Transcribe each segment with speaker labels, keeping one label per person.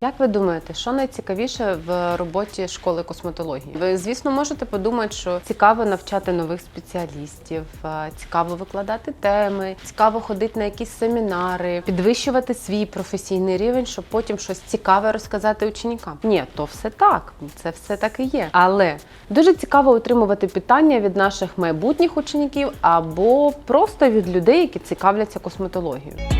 Speaker 1: Як ви думаєте, що найцікавіше в роботі школи косметології? Ви, звісно, можете подумати, що цікаво навчати нових спеціалістів, е, цікаво викладати теми, цікаво ходити на якісь семінари, підвищувати свій професійний рівень, щоб потім щось цікаве розказати учнікам. Ні, то все так, це все так і є. Але дуже цікаво отримувати питання від наших майбутніх учнів або просто від людей, які цікавляться косметологією.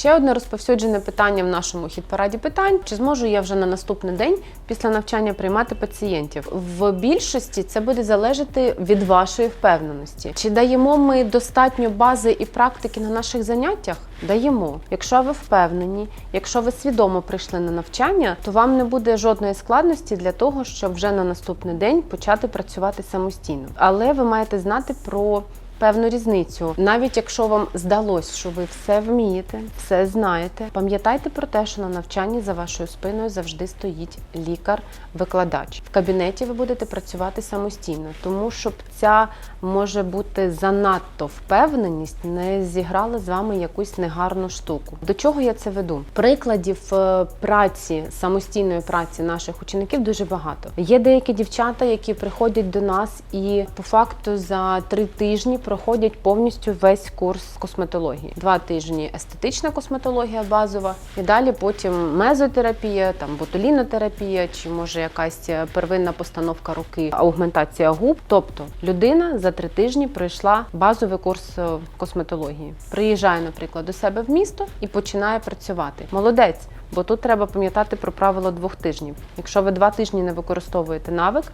Speaker 1: Ще одне розповсюджене питання в нашому хіт-параді питань: чи зможу я вже на наступний день після навчання приймати пацієнтів? В більшості це буде залежати від вашої впевненості. Чи даємо ми достатньо бази і практики на наших заняттях? Даємо. Якщо ви впевнені, якщо ви свідомо прийшли на навчання, то вам не буде жодної складності для того, щоб вже на наступний день почати працювати самостійно. Але ви маєте знати про певну різницю. Навіть якщо вам здалось, що ви все вмієте, все знаєте, пам'ятайте про те, що на навчанні за вашою спиною завжди стоїть лікар-викладач. В кабінеті ви будете працювати самостійно, тому щоб ця може бути занадто впевненість не зіграла з вами якусь негарну штуку. До чого я це веду? Прикладів е, праці, самостійної праці наших учеників дуже багато. Є деякі дівчата, які приходять до нас і по факту за три тижні проходять повністю весь курс косметології. Два тижні естетична косметологія базова, і далі потім мезотерапія, там ботулінотерапія, чи може якась е, первинна постановка руки, аугментація губ. Тобто людина за три тижні пройшла базовий курс е, косметології. Приїжджає, наприклад, до себе в місто і починає працювати. Молодець. Бо тут треба пам'ятати про правило двох тижнів. Якщо ви два тижні не використовуєте навик,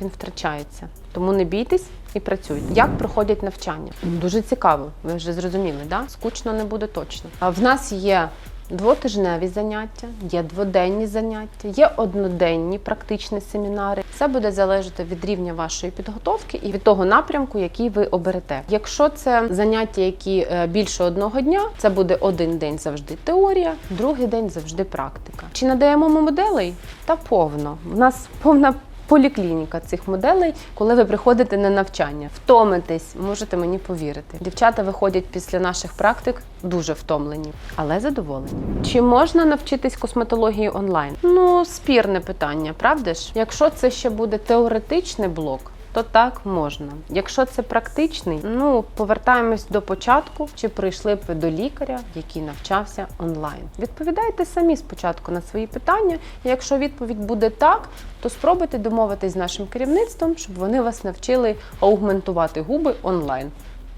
Speaker 1: він втрачається. Тому не бійтесь і працюйте. Як проходять навчання? Дуже цікаво. Ви вже зрозуміли, да? Скучно не буде точно. А в нас є двотижневі заняття, є дводенні заняття, є одноденні практичні семінари. Це буде залежати від рівня вашої підготовки і від того напрямку, який ви оберете. Якщо це заняття, які е, більше одного дня, це буде один день завжди теорія, другий день завжди практика. Чи надаємо ми моделей? Та повно. У нас повна поліклініка цих моделей, коли ви приходите на навчання. Втомитесь, можете мені повірити. Дівчата виходять після наших практик дуже втомлені, але задоволені. Чи можна навчитись косметології онлайн? Ну, спірне питання, правда ж? Якщо це ще буде теоретичний блок. То так можна. Якщо це практичний, ну повертаємось до початку, чи прийшли б ви до лікаря, який навчався онлайн. Відповідайте самі спочатку на свої питання. І якщо відповідь буде так, то спробуйте домовитись з нашим керівництвом, щоб вони вас навчили аугментувати губи онлайн.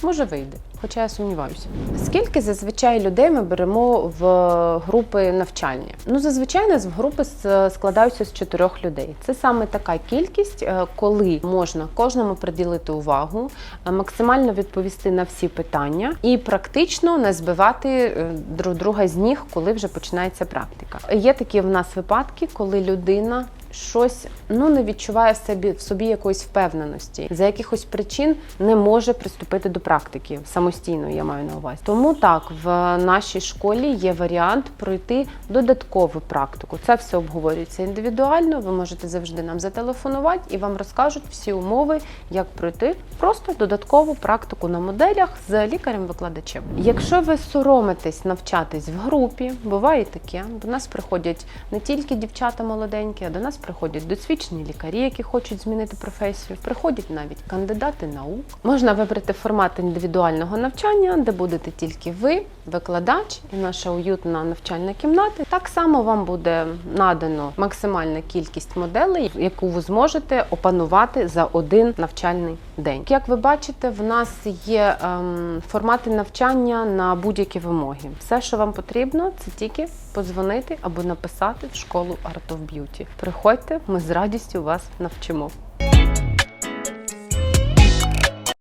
Speaker 1: Може вийде, хоча я сумніваюся. Скільки зазвичай людей ми беремо в групи навчання? Ну зазвичай нас в групи с- складаються з чотирьох людей. Це саме така кількість, е, коли можна кожному приділити увагу, е, максимально відповісти на всі питання і практично не збивати е, друг друга з ніг, коли вже починається практика. Є такі в нас випадки, коли людина щось ну не відчуває в собі в собі якоїсь впевненості, за якихось причин не може приступити до практики самостійно. Я маю на увазі. Тому так в нашій школі є варіант пройти додаткову практику. Це все обговорюється індивідуально. Ви можете завжди нам зателефонувати і вам розкажуть всі умови, як пройти просто додаткову практику на моделях з лікарем-викладачем. Якщо ви соромитесь навчатись в групі, буває таке. До нас приходять не тільки дівчата молоденькі, а до нас приходять досвідчені лікарі, які хочуть змінити професію. Приходять навіть кандидати наук. Можна вибрати формат індивідуального навчання, де будете тільки ви, викладач і наша уютна навчальна кімната. Так само вам буде надано максимальна кількість моделей, яку ви зможете опанувати за один навчальний день. Як ви бачите, в нас є ем, формати навчання на будь-які вимоги. Все, що вам потрібно, це тільки подзвонити або написати в школу Art of Beauty. Приходьте, ми з радістю вас навчимо.